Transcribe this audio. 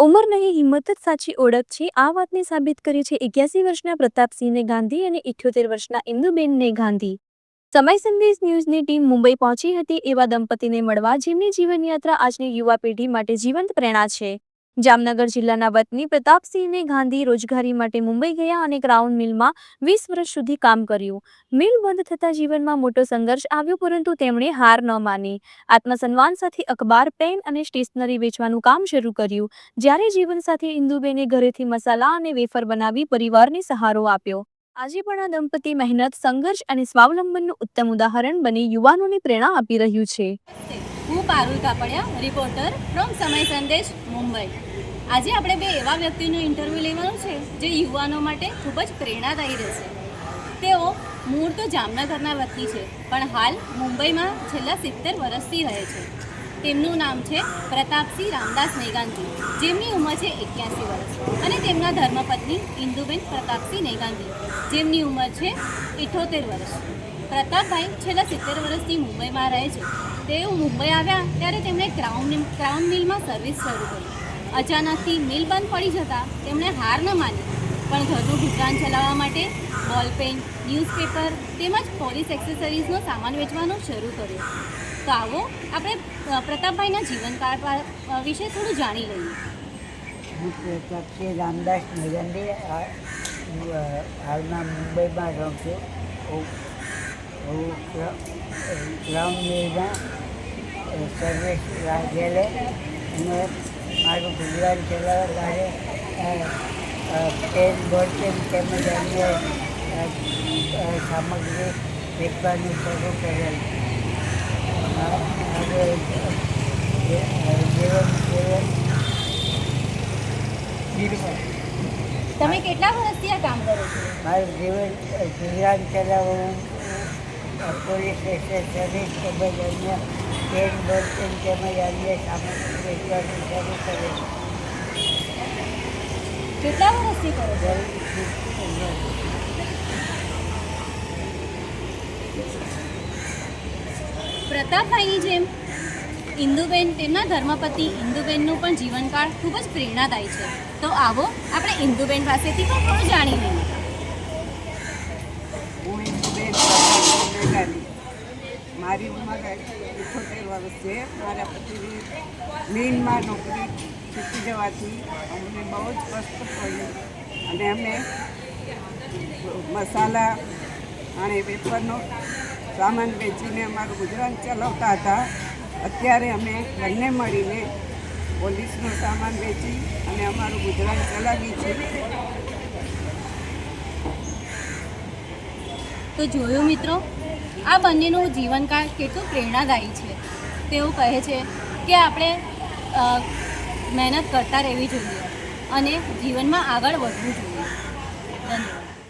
ઉંમર નહીં હિંમત જ સાચી ઓળખ છે. આ વાતને સાબિત કરી છે એક્યાસી વર્ષના પ્રતાપસિંહને ગાંધી અને ઇઠ્યોતેર વર્ષના ઇન્દુબેનને ગાંધી. સમય સંદેશ ન્યૂઝની ટીમ મુંબઈ પહોંચી હતી એવા દંપતીને મળવા જેમની જીવનયાત્રા આજની યુવા પેઢી માટે જીવંત પ્રેરણા છે. જામનગર જિલ્લાના વતની પ્રતાપસિંહને ગાંધી રોજગારી માટે મુંબઈ ગયા અને ક્રાઉન મિલમાં વીસ વર્ષ સુધી કામ કર્યું. મિલ બંધ થતાં જીવનમાં મોટો સંઘર્ષ આવ્યો, પરંતુ તેમણે હાર ન માની. આત્મસન્માન સાથે અખબાર, પેન અને સ્ટેશનરી વેચવાનું કામ શરૂ કર્યું. જ્યારે જીવનસાથી ઇન્દુબેને ઘરેથી મસાલા અને વેફર બનાવી પરિવારને સહારો આપ્યો. આજે પણ આ દંપતી મહેનત, સંઘર્ષ અને સ્વાવલંબનનું ઉત્તમ ઉદાહરણ બની યુવાનોને પ્રેરણા આપી રહ્યું છે. હું પારુલ કાપડિયા રિપોર્ટર ફ્રોમ સમય સંદેશ, મુંબઈ. આજે આપણે બે એવા વ્યક્તિનું ઇન્ટરવ્યૂ લેવાનું છે, જે યુવાનો માટે ખૂબ જ પ્રેરણાદાયી રહેશે. તેઓ મૂળ તો જામનગરના વતની છે, પણ હાલ મુંબઈમાં છેલ્લા સિત્તેર વર્ષથી રહે છે. તેમનું નામ છે પ્રતાપસિંહ રામદાસ નેગાંધી, જેમની ઉંમર છે એક્યાસી વર્ષ. અને તેમના ધર્મપત્ની ઇન્દુબેન પ્રતાપસિંહ નેગાંધી, જેમની ઉંમર છે ઇઠોતેર વર્ષ. પ્રતાપભાઈ છેલ્લા સિત્તેર વર્ષથી મુંબઈમાં રહે છે. તેઓ મુંબઈ આવ્યા ત્યારે તેમણે ક્રાઉન ક્રાઉન મિલમાં સર્વિસ શરૂ કરી. અચાનકથી મિલ બંધ પડી જતાં તેમણે હાર ન માની. પણ ઘરનું દુકાન ચલાવવા માટે બોલપેન ન્યૂઝપેપર તેમજ પોલીસ એક્સેસરીઝનો સામાન વેચવાનું શરૂ કર્યો. તો આવો આપણે પ્રતાપભાઈના જીવનકાળ વિશે થોડું જાણી લઈએ. હું પ્રતાપસિંહ રામદાસ નિગંદી આ- હાલમાં મુંબઈમાં રહું છું. હું સર્વિસ રાખેલો અને મારું ગુજરાન ચલાવવા માટે પેન બોલપેન તેમજ અન્ય સામગ્રી વેચવાનું શરૂ કરેલ તમે કેટલા વર્ષથી આ કામ કરો છો? મારું જીવન ગુજરાન ચલાવવું પોલીસ એસેસરીઝ તેમજ અન્ય કેટલા વર્ષથી કરો પ્રતાપભાઈની જેમ, ઇન્દુબેન તેમના ધર્મપતિ ઇન્દુબેનનું પણ જીવનકાળ ખૂબ જ પ્રેરણાદાયી છે. તો આવો, આપણે ઇન્દુબેન પાસેથી પણ થોડું જાણી લઈએ હું ઇન્દુબેન પ્રતાપસિંહ મેઘાણી મારી ઇઠોતેર વર્ષ છે. મારા પતિની મેઇનમાં નોકરી છૂટી જવાથી અમને બહુ જ કષ્ટ પડ્યું અને અમે મસાલા અને વેપારનો સામાન વેચીને અમારું ગુજરાન ચલાવતા હતા. અત્યારે અમે બંને મળીને પોલીસનો સામાન વેચી અને અમારું ગુજરાન ચલાવીએ છીએ. તો જોયું મિત્રો આ બંનેનું જીવનકાળ કેટલું પ્રેરણાદાયી છે. તેઓ કહે છે કે આપણે મહેનત કરતા રહેવી જોઈએ અને જીવનમાં આગળ વધવું જોઈએ. ધન્યવાદ.